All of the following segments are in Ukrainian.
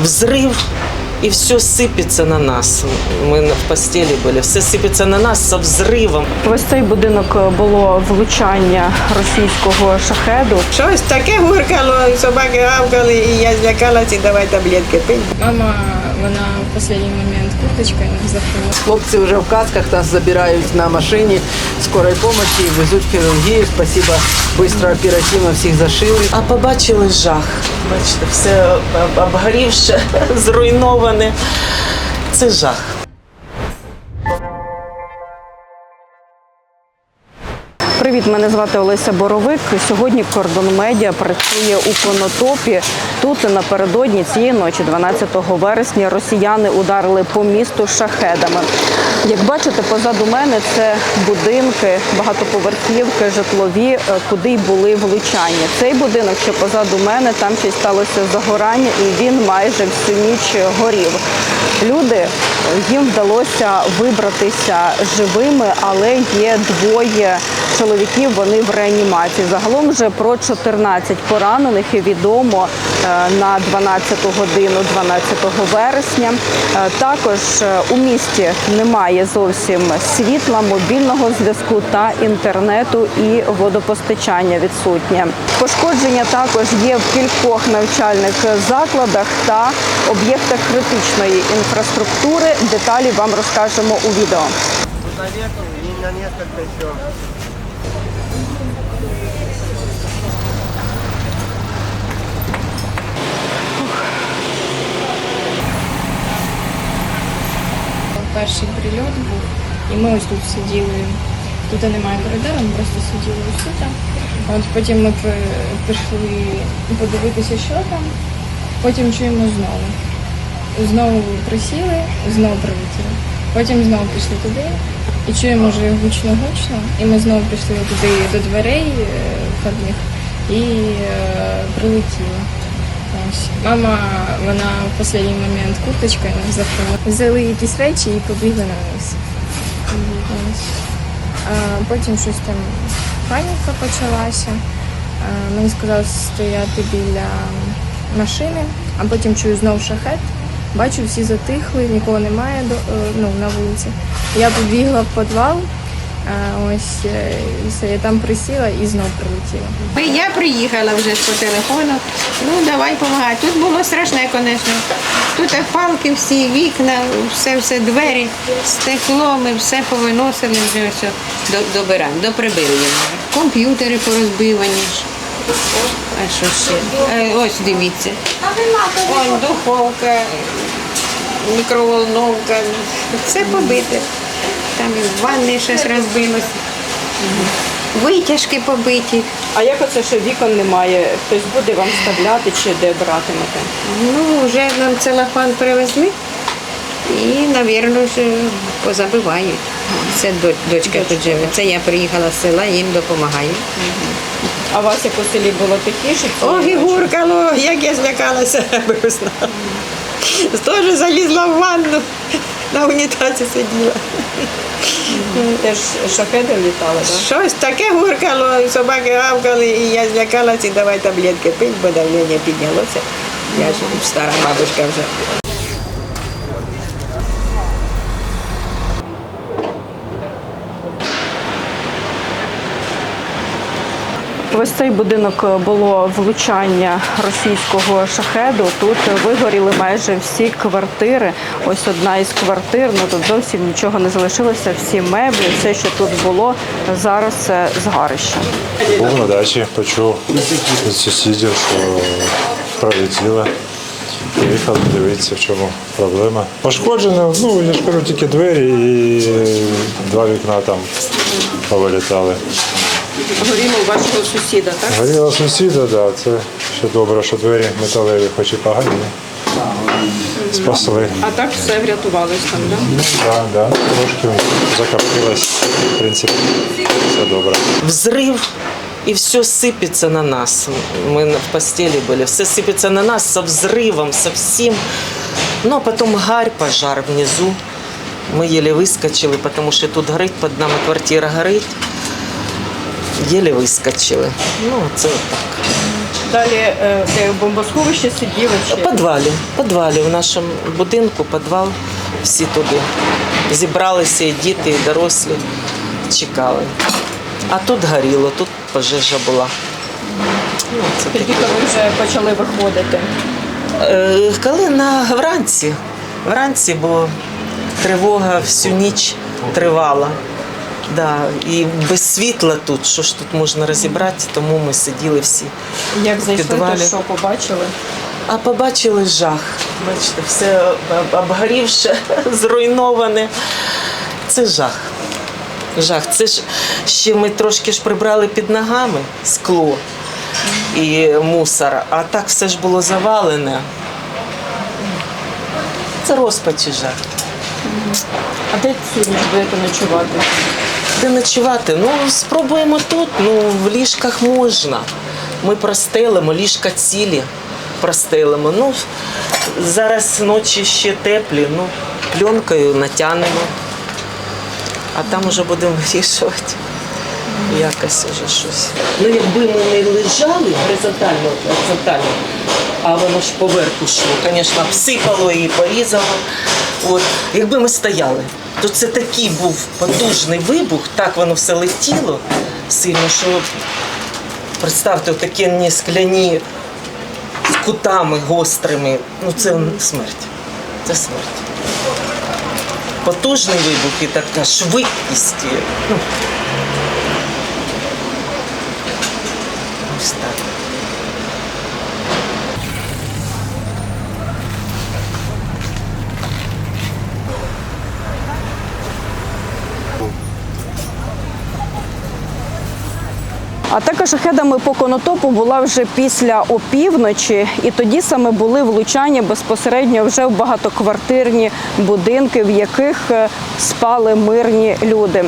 взрыв, и все сыпется на нас. Мы в постели были, все сыпется на нас со взрывом. Ось цей будинок е, було влучання російського шахеду. Щось таке гуркало, і собаки гавкали, і я злякалася, і давай таблетки пить. Мама, вона в останній момент курточкою нас закрила. Хлопці вже в касках нас забирають на машині скорої допомоги, везуть в хірургію. Спасибо, швидко, оперативно всіх зашили. А побачили жах. Бачите, все обгорівше, зруйноване. Це жах. Привіт, мене звати Олеся Боровик. Сьогодні кордон медіа працює у Конотопі. Тут напередодні цієї ночі, 12 вересня, росіяни ударили по місту шахедами. Як бачите, позаду мене це будинки, багатоповерхівки, житлові, е, куди й були влучання. Цей будинок, що позаду мене, там ще сталося загорання, і він майже всю ніч горів. Люди їм вдалося вибратися живими, але є двоє чоловіків. Вони в реанімації. Загалом вже про 14 поранених і відомо е, на 12 годину 12 вересня. Е, Також е, у місті немає зовсім світла, мобільного зв'язку та інтернету і водопостачання відсутнє. Пошкодження також є в кількох навчальних закладах та об'єктах критичної інфраструктури. Деталі вам розкажемо у відео. Перший прильот був, і ми ось тут сиділи. Тут немає коридору, ми просто сиділи ось тут. От потім ми при- пішли подивитися, що там. Потім чуємо знову. Знову присіли, знову прилетіли. Потім знову пішли туди і чуємо вже гучно-гучно. І ми знову пішли туди до дверей е, входних і е, прилетіло. Мама, вона в останній момент курточкою нас закрила. Взяли якісь речі і побігли на. Ось. А потім щось там паніка почалася. Мені сказали стояти біля машини, а потім чую знов шахет. Бачу, всі затихли, нікого немає е, ну, на вулиці. Я побігла в підвал, ось е, все, я там присіла і знов прилетіла. Я приїхала вже по телефону. Ну давай допомагай. Тут було страшне, звісно. Тут палки всі, вікна, все, все, двері, стекло, ми все повиносили, вже все до- добираємо, його. Комп'ютери порозбивані. А що ще? Е, Ось дивіться. Вон духовка, мікроволновка, все побите. Там і в ванні щось розбилось. Витяжки побиті. А як оце, що вікон немає? Хтось буде вам вставляти чи де братимете? Ну, вже нам целофан привезли і, мабуть, позабивають. Це дочка тут живе. Це я приїхала з села, їм допомагаю. А у вас як у селі було тихіше? Ох, і гуркало, як я злякалася, б. Теж залізла в ванну, на унітазі сиділа. Теж шахеди літали, так? Щось таке гуркало, і собаки гавкали, і я злякалася, і давай таблетки пить, бо давлення піднялося. Я ж стара бабушка вже. Ось цей будинок е, було влучання російського шахеду. Тут вигоріли майже всі квартири. Ось одна із квартир. Ну тут зовсім нічого не залишилося. Всі меблі, все, що тут було, зараз це згарище. Був на дачі, почув від сусідів, що пролетіло. Приїхав дивитися, в чому проблема. Пошкоджено, ну я ж кажу, тільки двері і два вікна там повилітали Горіло у вашого сусіда, так? Горіла сусіда, да, це ще добре, що двері металеві, хоч і погані. Спасли. А так все врятувалось там, так? Ну, да, да, трошки закоптилось, в принципі, все добре. Взрыв, и все сыпется на нас. Мы на- в постели были, все сыпется на нас со взрывом, со всем. Ну, а потом гарь, пожар внизу. Мы еле выскочили, потому что тут горить, под нами квартира горить. Еле выскочили. Ну, це так. далі е, де бомбосховище сиділи В підвалі, в підвалі в нашому будинку, підвал, всі туди. Зібралися і діти, і дорослі, чекали. А тут горіло, тут пожежа була. Ну, це таке. Тоді, коли вже почали виходити. Е, Коли на вранці, вранці, бо тривога всю ніч тривала. Да, і без світла тут, що ж тут можна розібрати, тому ми сиділи всі. Як зайшли, підвалі. то що побачили? А побачили жах. Бачите, все обгорівше, зруйноване. Це жах. Жах. Це ж ще ми трошки ж прибрали під ногами скло і мусор, а так все ж було завалене. Це розпач і жах. А де цю ніч будете ночувати? Де ночувати? Ну, спробуємо тут. Ну, в ліжках можна. Ми простелимо, ліжка цілі простелимо. Ну, зараз ночі ще теплі, ну, пленкою натягнемо. А там вже будемо вирішувати. Якось уже щось. Ну, якби ми не лежали горизонтально, горизонтально, а воно ж поверху йшло, звісно, обсипало і порізало. От. Якби ми стояли, то це такий був потужний вибух, так воно все летіло сильно, що представте, такі скляні з кутами гострими. Ну це смерть. Це смерть. Потужний вибух і така швидкість. Ну, Атака шахедами по конотопу була вже після опівночі, і тоді саме були влучання безпосередньо вже в багатоквартирні будинки, в яких е, спали мирні люди.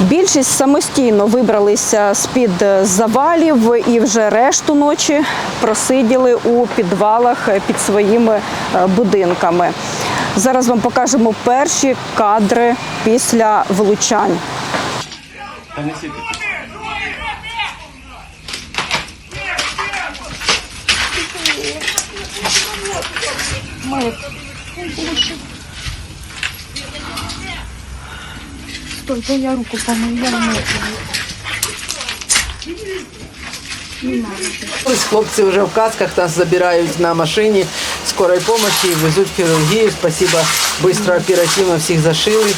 Більшість самостійно вибралися з-під е, завалів і вже решту ночі просиділи у підвалах е, під своїми будинками. Зараз вам покажемо перші кадри після влучань. Ось хлопці вже в касках нас забирають на машині скорої допомоги, везуть в хірургію. Спасибо, швидко, оперативно всіх зашили.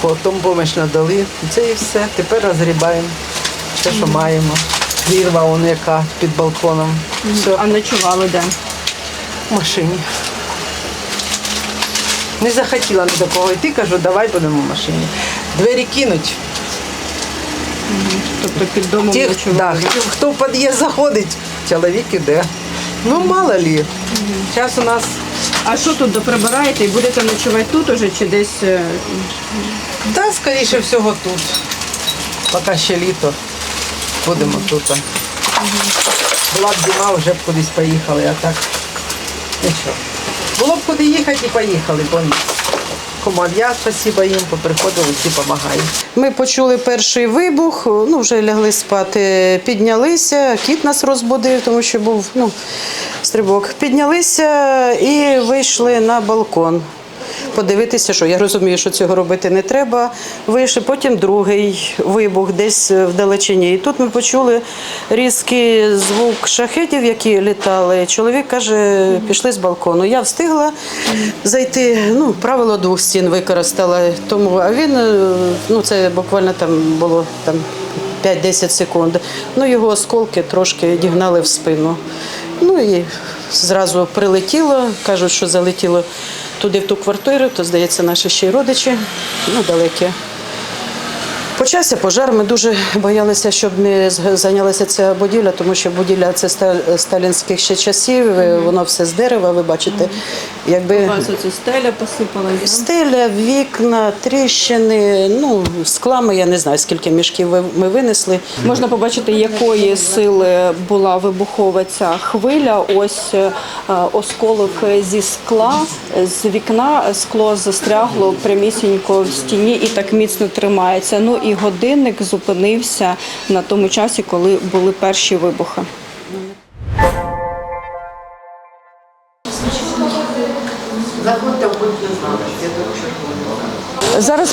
Потім допомогу надали. Це і все. Тепер розгрібаємо те, що маємо. Вірва он яка під балконом. Все А ночували де? в машині. Не захотіла ні до кого йти, кажу, давай будемо в машині. Двері кинуть. Тобто під домом Ті, ночували. да, хто, хто в під'їзд заходить, чоловік іде. Ну, мало лі. Зараз у нас А що тут доприбираєте і будете ночувати тут уже чи десь? е, Та, скоріше всього, тут. Поки ще літо. Будемо тут. Була б зима, вже б кудись поїхали, а так нічого. Було б куди їхати і поїхали, бо ні. Комар'я, спасіба їм, поприходили, всі допомагають. Ми почули перший вибух, ну вже лягли спати, піднялися, кіт нас розбудив, тому що був ну, стрибок. Піднялися і вийшли на балкон. Подивитися, що я розумію, що цього робити не треба. Вийшли, потім другий вибух десь вдалечині. І тут ми почули різкий звук шахетів, які літали. Чоловік каже, пішли з балкону. Я встигла зайти. Ну, правило двох стін використала. Тому а він е, ну це буквально там було там 5-10 секунд. Ну його осколки трошки дігнали в спину. Ну і зразу прилетіло, кажуть, що залетіло туди в ту квартиру, то здається, наші ще й родичі, ну далекі. Почався пожар. Ми дуже боялися, щоб не з- зайнялася ця будівля, тому що будівля це сталінських ще часів, воно все з дерева, ви бачите. Якби Це стеля посипалась. стеля, вікна, тріщини, ну, склами, я не знаю, скільки мішків ми винесли. Можна побачити, якої сили була вибухова ця хвиля. Ось е, осколок зі скла, з вікна скло застрягло прямісінько в стіні і так міцно тримається. Ну і мій годинник зупинився на тому часі, коли були перші вибухи. Заходьте в будь-яку знати, я дуже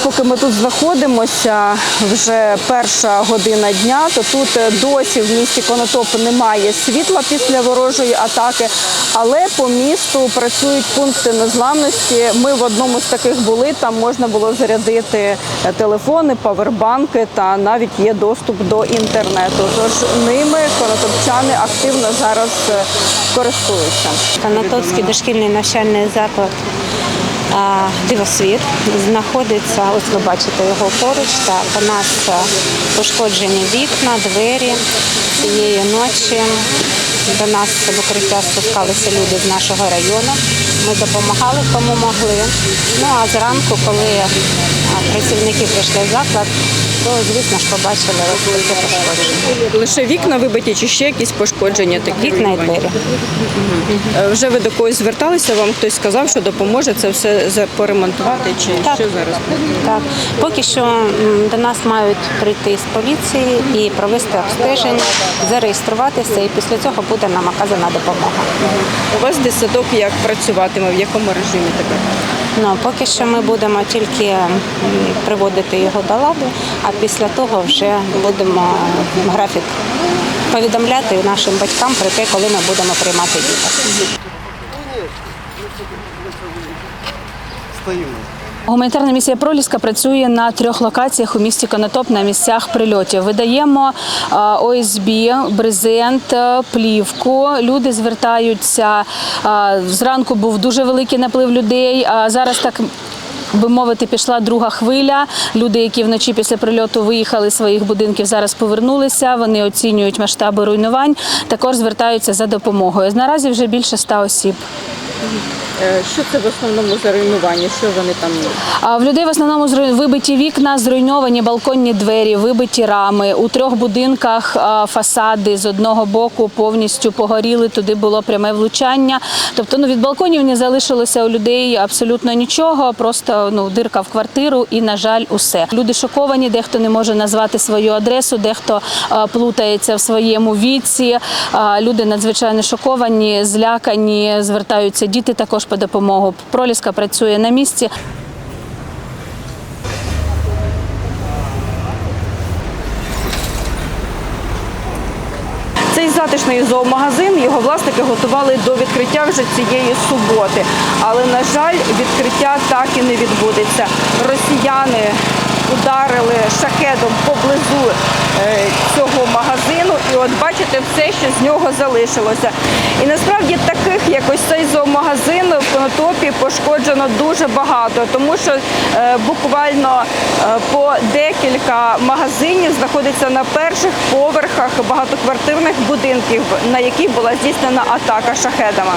поки ми тут знаходимося, вже перша година дня, то тут е, досі в місті Конотоп немає світла після ворожої атаки, але по місту працюють пункти незламності. Ми в одному з таких були. Там можна було зарядити е, телефони, павербанки та навіть є доступ до інтернету. Тож ними конотопчани активно зараз е, користуються. Канатовський дошкільний навчальний заклад Дивосвіт знаходиться, ось ви бачите його поруч. Так, у нас пошкоджені вікна, двері цієї ночі. До нас в укриття спускалися люди з нашого району. Ми допомагали кому могли. Ну а зранку, коли працівники прийшли в заклад, то звісно ж побачили розбиті пошкодження. Лише вікна вибиті чи ще якісь пошкодження такі? Вікна і двері. Е, Вже ви до когось зверталися, вам хтось сказав, що допоможе це все поремонтувати чи Так. що зараз? Так, поки що до нас мають прийти з поліції і провести обстеження, зареєструватися, і після цього буде нам оказана допомога. У вас дитсадок як працюватиме, в якому режимі тепер? Ну поки що ми будемо тільки приводити його до ладу, а після того вже будемо графік повідомляти нашим батькам про те, коли ми будемо приймати дітей. Гуманітарна місія Проліска працює на трьох локаціях у місті Конотоп на місцях прильотів. Видаємо ОСБ, брезент, е, плівку. Люди звертаються. Зранку був дуже великий наплив людей. а Зараз так. Би мовити, пішла друга хвиля. Люди, які вночі після прильоту виїхали з своїх будинків, зараз повернулися. Вони оцінюють масштаби руйнувань. Також звертаються за допомогою. Наразі вже більше ста осіб. Е, Що це в основному за руйнування? Що вони там? А в людей в основному вибиті вікна, зруйновані балконні двері, вибиті рами. У трьох будинках фасади з одного боку повністю погоріли. Туди було пряме влучання. Тобто, ну від балконів не залишилося у людей абсолютно нічого. Просто ну дирка в квартиру, і на жаль, усе. Люди шоковані. Дехто не може назвати свою адресу, дехто плутається в своєму віці. Люди надзвичайно шоковані, злякані, звертаються діти також по допомогу. Проліска працює на місці. Цей затишний зоомагазин його власники готували до відкриття вже цієї суботи. Але, на жаль, відкриття так і не відбудеться. Росіяни ударили шахедом поблизу е, цього магазину, от бачите все, що з нього залишилося. І насправді таких, як ось цей зоомагазин в Конотопі пошкоджено дуже багато, тому що е, буквально е, по декілька магазинів знаходиться на перших поверхах багатоквартирних будинків, на які була здійснена атака шахедами.